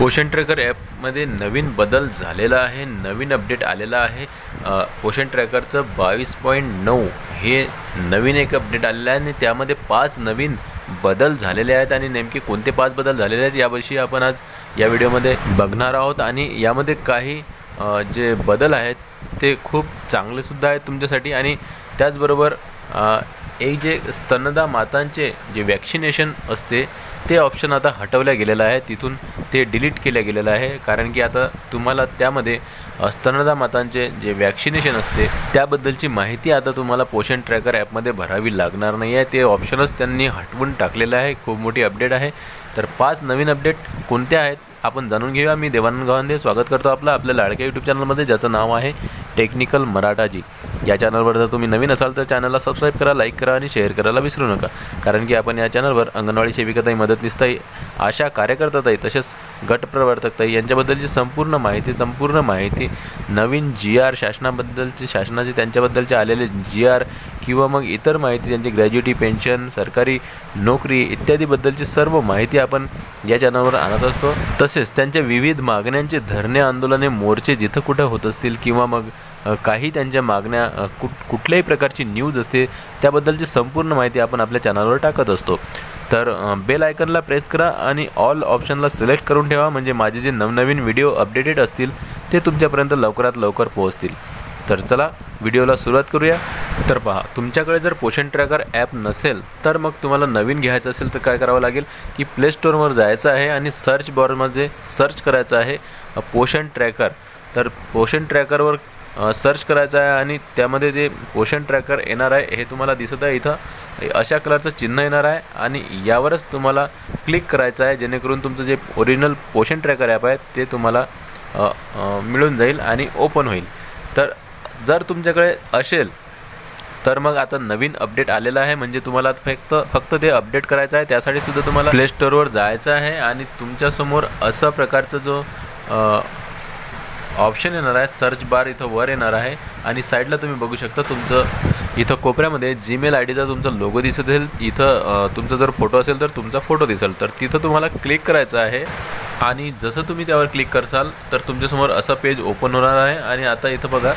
पोषण ट्रॅकर ॲपमध्ये नवीन बदल झालेला आहे नवीन अपडेट आलेला आहे. अ, पोषण ट्रॅकरचं बावीस पॉईंट नऊ हे नवीन एक अपडेट आलेलं आहे आणि त्यामध्ये पाच नवीन बदल झालेले आहेत आणि नेमके कोणते पाच बदल झालेले आहेत याविषयी आपण आज या व्हिडिओमध्ये बघणार आहोत आणि यामध्ये काही जे बदल आहेत ते खूप चांगलेसुद्धा आहेत तुमच्यासाठी आणि त्याचबरोबर एक जे स्तनदा मातांचे जे वॅक्सिनेशन असते ते ऑप्शन आता हटवल्या गेलेलं आहे. तिथून ते डिलीट केलं गेलेलं आहे. कारण की आता तुम्हाला त्यामध्ये स्तनदा मातांचे जे वॅक्सिनेशन असते त्याबद्दलची माहिती आता तुम्हाला पोषण ट्रॅकर ॲपमध्ये भरावी लागणार नाही आहे. ते ऑप्शनच त्यांनी हटवून टाकलेलं आहे. खूप मोठी अपडेट आहे. तर पाच नवीन अपडेट कोणत्या आहेत? आपण जाणून घेऊया. मी देवानंद गावंदे. स्वागत करतो आपलं आपल्या लाडक्या यूट्यूब चॅनलमध्ये ज्याचं नाव आहे टेक्निकल मराठाजी. या चॅनलवर जर तुम्ही नवीन असाल तर चॅनलला सबस्क्राईब करा लाईक करा आणि शेअर करायला विसरू नका. कारण की आपण या चॅनलवर अंगणवाडी सेविकाताई मदतनीसताई आशा कार्यकर्ताताई तसेच गटप्रवर्तकताई यांच्याबद्दलची संपूर्ण माहिती संपूर्ण माहिती नवीन जी आर शासनाबद्दलची शासनाचे त्यांच्याबद्दलचे आलेले जी आर किंवा मग इतर माहिती त्यांची ग्रॅज्युटी पेन्शन सरकारी नोकरी इत्यादीबद्दलची सर्व माहिती आपण या चॅनलवर आणत असतो. तसेच त्यांच्या विविध मागण्यांचे धरणे आंदोलने मोर्चे जिथं कुठं होत असतील किंवा मग काही त्यांच्या मागण्या कुठ कुठल्याही प्रकारची न्यूज असते त्याबद्दलची संपूर्ण माहिती आपण आपल्या चॅनलवर टाकत असतो. तर बेल आयकनला प्रेस करा आणि ऑल ऑप्शनला सिलेक्ट करून ठेवा म्हणजे माझे जे नवनवीन व्हिडिओ अपडेटेड असतील ते तुमच्यापर्यंत लवकरात लवकर पोहोचतील. तर चला व्हिडिओला सुरुवात करूया. तर पहा तुमच्याकडे जर पोषण ट्रॅकर ॲप नसेल तर मग तुम्हाला नवीन घ्यायचं असेल तर काय करावं लागेल? की प्ले स्टोअरवर जायचं आहे आणि सर्च बॉरमध्ये सर्च करायचं आहे पोषण ट्रॅकर. तर पोषण ट्रॅकरवर सर्च करायचं आहे आणि त्यामध्ये जे पोषण ट्रॅकर येणार आहे हे तुम्हाला दिसत आहे इथं. अशा कलरचं चिन्ह येणार आहे आणि यावरच तुम्हाला क्लिक करायचं आहे जेणेकरून तुमचं जे ओरिजिनल पोषण ट्रॅकर ॲप आहे ते तुम्हाला मिळून जाईल आणि ओपन होईल. तर जर तुमच्याकडे असेल तर मग आता नवीन अपडेट आलेलं आहे. म्हणजे तुम्हाला फक्त फक्त ते अपडेट करायचं आहे. त्यासाठी सुद्धा तुम्हाला प्ले स्टोअरवर जायचं आहे. आणि तुमच्यासमोर असा प्रकारचा जो ऑप्शन येणार आहे सर्च बार इथं वर येणार आहे. आणि साईडला तुम्ही बघू शकता तुमचं इथं कोपऱ्यामध्ये जीमेल आय डीचा तुमचा लोगो दिसत असेल. इथं तुमचा जर फोटो असेल तर तुमचा फोटो दिसेल. तर तिथं तुम्हाला क्लिक करायचं आहे. आणि जसं तुम्ही त्यावर क्लिक करसाल तर तुमच्यासमोर असं पेज ओपन होणार आहे. आणि आता इथं बघा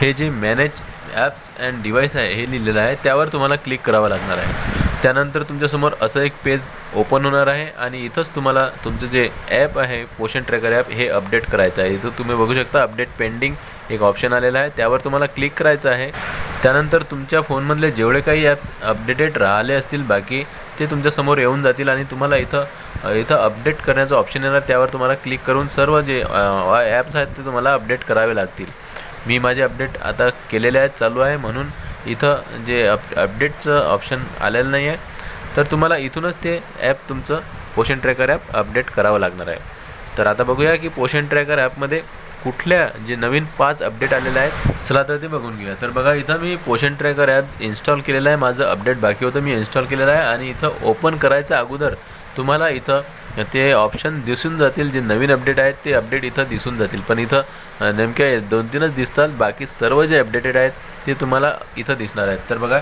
हे जे मॅनेज ॲप्स अँड डिव्हाइस आहे हे लिहिलेलं आहे त्यावर तुम्हाला क्लिक करावं लागणार आहे. त्यानंतर तुमच्यासमोर असं एक पेज ओपन होणार आहे आणि इथंच तुम्हाला तुमचं जे ॲप आहे पोषण ट्रॅकर ॲप हे अपडेट करायचं आहे. इथं तुम्ही बघू शकता अपडेट पेंडिंग एक ऑप्शन आलेला आहे. त्यावर तुम्हाला क्लिक करायचं आहे. त्यानंतर तुमच्या फोनमधले जेवढे काही ॲप्स अपडेटेड राहिले असतील बाकी ते तुमच्यासमोर येऊन जातील आणि तुम्हाला इथं इथं अपडेट करण्याचं ऑप्शन येणार. त्यावर तुम्हाला क्लिक करून सर्व जे ॲप्स आहेत ते तुम्हाला अपडेट करावे लागतील. मी माझे अपडेट आता केलेले आहेत चालू आहे म्हणून इथं जे अप अपडेटचं ऑप्शन आलेलं नाही आहे तर तुम्हाला इथूनच ते ॲप तुमचं पोषण ट्रॅकर ॲप अपडेट करावं लागणार आहे. तर आता बघूया की पोषण ट्रॅकर ॲपमध्ये कुठल्या जे नवीन पाच अपडेट आलेले आहेत चला तर ते बघून घेऊया. तर बघा इथं मी पोषण ट्रॅकर ॲप इन्स्टॉल केलेलं आहे. माझं अपडेट बाकी होतं मी इन्स्टॉल केलेलं आहे आणि इथं ओपन करायच्या अगोदर तुम्हाला इथं ते ऑप्शन दिसून जातील. जे नवीन अपडेट आहेत ते अपडेट इथं दिसून जातील. पण इथं नेमक्या दोन तीनच दिसतात. बाकी सर्व जे अपडेटेड आहेत ते तुम्हाला इथं दिसणार आहेत. तर बघा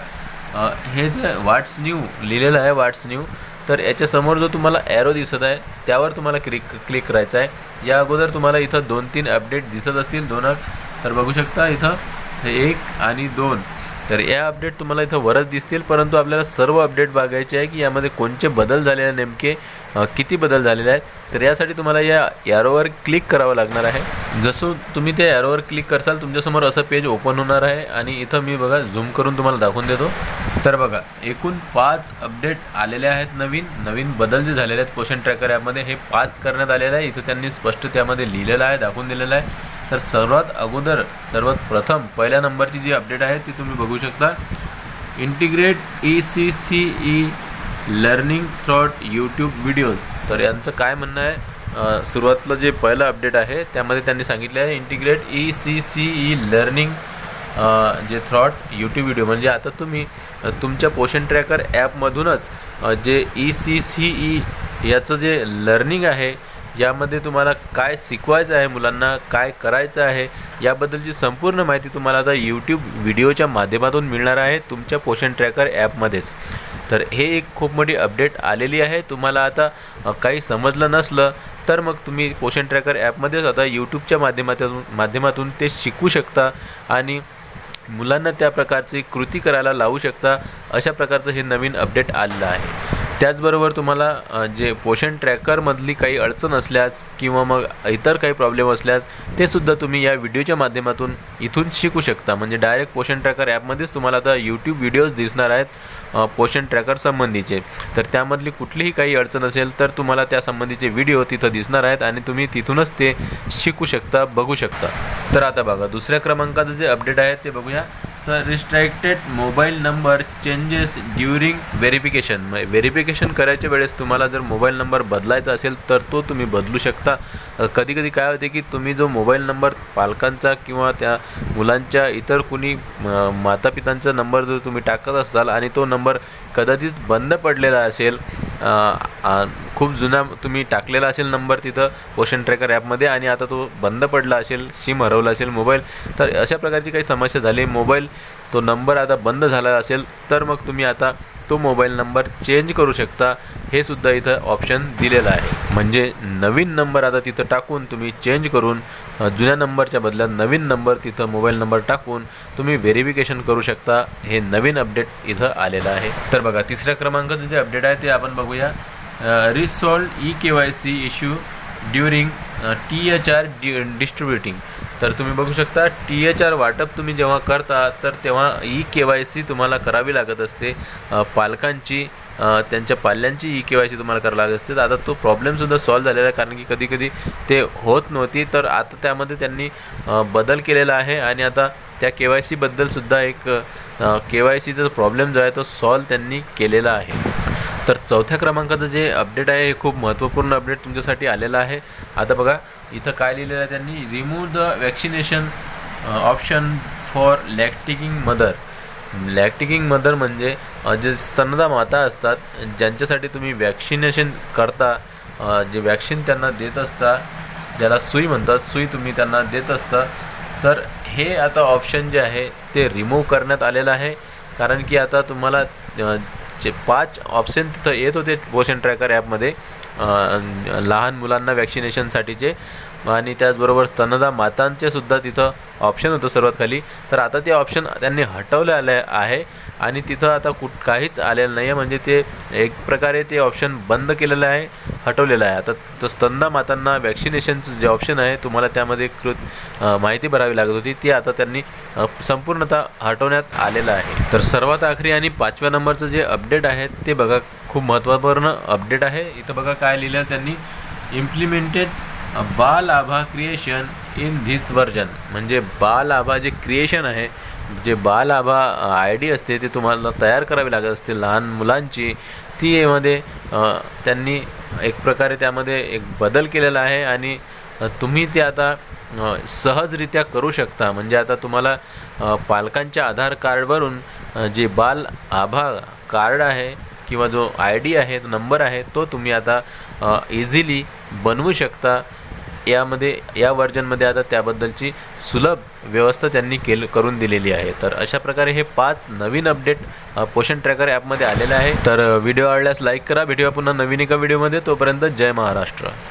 हे जे वाट्स न्यू लिहिलेलं आहे वाट्स न्यू तर याच्यासमोर जो तुम्हाला ॲरो दिसत आहे त्यावर तुम्हाला क्लिक क्लिक करायचं आहे. या अगोदर तुम्हाला इथं दोन तीन अपडेट दिसत असतील दोन तर बघू शकता इथं एक आणि दोन. तर या अपडेट तुम्हाला इथं वरच दिसतील परंतु आपल्याला सर्व अपडेट बघायचे आहे की यामध्ये कोणते बदल झालेले आहे नेमके किती बदल झालेले आहेत. तर यासाठी तुम्हाला या ॲरोवर क्लिक करावं लागणार आहे. जसं तुम्ही त्या ॲरोवर क्लिक करसाल तुमच्यासमोर असं पेज ओपन होणार आहे आणि इथं मी बघा झूम करून तुम्हाला दाखवून देतो. तर बघा एकूण पाच अपडेट आलेले आहेत नवीन. नवीन बदल जे झालेले आहेत पोषण ट्रॅकर ॲपमध्ये हे पाच करण्यात आलेलं आहे. इथं त्यांनी स्पष्ट त्यामध्ये लिहिलेलं आहे दाखवून दिलेलं आहे. तर सर्वात अगोदर सर्वात प्रथम पहिल्या नंबरची जी अपडेट आहे ती तुम्ही बघू शकता. Integrate E C C E learning through YouTube videos तर यांचं काय म्हणणं आहे? सुरुवातलं सुरुवातीला जे पहिलं अपडेट आहे त्यामध्ये त्यांनी सांगितले आहे integrate E C C E learning जे थ्रॉट यूट्यूब व्हिडिओ म्हणजे आता तुम्ही तुमच्या पोषण ट्रॅकर ॲपमधूनच जे ई सी सी ई याचं जे लर्निंग आहे यामध्ये तुम्हाला काय शिकवायचं आहे मुलांना काय करायचं आहे याबद्दलची संपूर्ण माहिती तुम्हाला आता यूट्यूब व्हिडिओच्या माध्यमातून मिळणार आहे तुमच्या पोषण ट्रॅकर ॲपमध्येच. तर हे एक खूप मोठी अपडेट आलेली आहे. तुम्हाला आता काही समजलं नसलं तर मग तुम्ही पोषण ट्रॅकर ॲपमध्येच आता यूट्यूबच्या माध्यमातून माध्यमातून ते शिकू शकता आणि मुलांना त्या प्रकारची कृती करायला लावू शकता अशा प्रकारचं हे नवीन अपडेट आलेलं आहे. त्याचबरोबर तुम्हाला जे पोषण ट्रॅकरमधली काही अडचण असल्यास किंवा मग इतर काही प्रॉब्लेम असल्यास ते सुद्धा तुम्ही या व्हिडिओच्या माध्यमातून इथून शिकू शकता. म्हणजे डायरेक्ट पोषण ट्रॅकर ॲपमध्येच तुम्हाला आता यूट्यूब व्हिडिओज दिसणार आहेत पोषण ट्रॅकर संबंधीचे. तर त्यामधली कुठलीही काही अडचण असेल तर तुम्हाला त्या संबंधीचे व्हिडिओ तिथं दिसणार आहेत आणि तुम्ही तिथूनच ते शिकू शकता बघू शकता. तर आता बघा दुसऱ्या क्रमांकाचं जे अपडेट आहे ते बघूया. तर restricted mobile number changes during verification verification करायच्या वेळेस तुम्हाला जर मोबाईल नंबर बदलायचा असेल तर तो तुम्ही बदलू शकता. कधी कधी काय होते की तुम्ही जो मोबाईल नंबर पालकांचा किंवा त्या मुलांच्या इतर कुणी मातापितांचा नंबर जर तुम्ही टाकत असाल आणि तो नंबर कदाचित बंद पडलेला असेल खूप जुना तुम्ही टाकलेला असेल नंबर तिथं पोषण ट्रॅकर ॲपमध्ये आणि आता तो बंद पडला असेल सिम हरवला असेल मोबाईल तर अशा प्रकारची काही समस्या झाली. मोबाईल तो नंबर आता बंद झाला असेल तर मग तुम्ही आता तो मोबाईल नंबर चेंज करू शकता. हे सुद्धा इथं ऑप्शन दिलेलं आहे. म्हणजे नवीन नंबर आता तिथं टाकून तुम्ही चेंज करून जुन्या नंबरच्या बदल्यात नवीन नंबर तिथं मोबाईल नंबर टाकून तुम्ही व्हेरिफिकेशन करू शकता. हे नवीन अपडेट इथं आलेलं आहे. तर बघा तिसऱ्या क्रमांकाचं जे अपडेट आहे ते आपण बघूया. Resolved E K Y C issue during T H R D distributing तर तुम्ही बघू शकता टी एच आर वाटप तुम्ही जेव्हा करता तर तेव्हा ई के वाय सी तुम्हाला करावी लागत असते. पालकांची त्यांच्या पाल्यांची ई के वाय सी तुम्हाला करावी लागत असते. तर आता तो प्रॉब्लेमसुद्धा सॉल्व्ह झालेला आहे कारण की कधी कधी ते होत नव्हती. तर आता त्यामध्ये त्यांनी बदल केलेला आहे आणि आता त्या के वाय सीबद्दलसुद्धा एक के वाय सीचा प्रॉब्लेम जो आहे तो सॉल्व्ह त्यांनी केलेला आहे. तर चौथ्या क्रमांकाचं जे अपडेट आहे हे खूप महत्त्वपूर्ण अपडेट तुमच्यासाठी आलेलं आहे. आता बघा इथं काय लिहिलेलं आहे त्यांनी? Remove the vaccination option for lactating mother lactating mother म्हणजे जे स्तनदा माता असतात ज्यांच्यासाठी तुम्ही वॅक्सिनेशन करता जे वॅक्सिन त्यांना देत असता ज्याला सुई म्हणतात सुई तुम्ही त्यांना देत असता तर हे आता ऑप्शन जे आहे ते रिमूव्ह करण्यात आलेलं आहे. कारण की आता तुम्हाला जे पाच ऑप्शन तिथं येत होते पोषण ट्रॅकर ॲपमध्ये लहान मुलांना वॅक्सिनेशनसाठीचे आणि त्याचबरोबर स्तनदा मातांचे सुद्धा तिथं ऑप्शन होतं सर्वात खाली. तर आता ते ऑप्शन त्यांनी हटवले आले आहे. आणि तिथं आता कुठ काहीच आलेलं नाही आहे म्हणजे ते एक प्रकारे ते ऑप्शन बंद केलेलं आहे हटवलेलं आहे. आता तर स्तनदा मातांना वॅक्सिनेशनचं जे ऑप्शन आहे तुम्हाला त्यामध्ये कृत माहिती भरावी लागत होती. ती आता त्यांनी संपूर्णतः हटवण्यात आलेलं आहे. तर सर्वात आखरी आणि पाचव्या नंबरचं जे अपडेट आहे ते बघा. खूप महत्त्वपूर्ण अपडेट आहे. इथं बघा काय लिहिलं त्यांनी? इम्प्लिमेंटेड बाल आभा क्रिएशन इन धिस वर्जन म्हणजे बाल आभा जे क्रिएशन आहे जे बाल आभा आय डी असते ते तुम्हाला तयार करावी लागत असते लहान मुलांची ती यामध्ये त्यांनी एक प्रकारे त्यामध्ये एक बदल केलेला आहे आणि तुम्ही ते आता सहजरित्या करू शकता. म्हणजे आता तुम्हाला पालकांच्या आधार कार्डवरून जे बाल आभा कार्ड आहे किंवा जो आय डी आहे तो नंबर आहे तो तुम्ही आता इझिली बनवू शकता. यामध्ये या व्हर्जनमध्ये आता त्याबद्दलची सुलभ व्यवस्था त्यांनी केल करून दिलेली आहे. तर अशा प्रकारे हे पाच नवीन अपडेट पोषण ट्रॅकर ॲपमध्ये आलेलं आहे. तर व्हिडिओ आवडल्यास लाईक करा. भेटूया पुन्हा नवीन एका व्हिडिओमध्ये. तोपर्यंत जय महाराष्ट्र.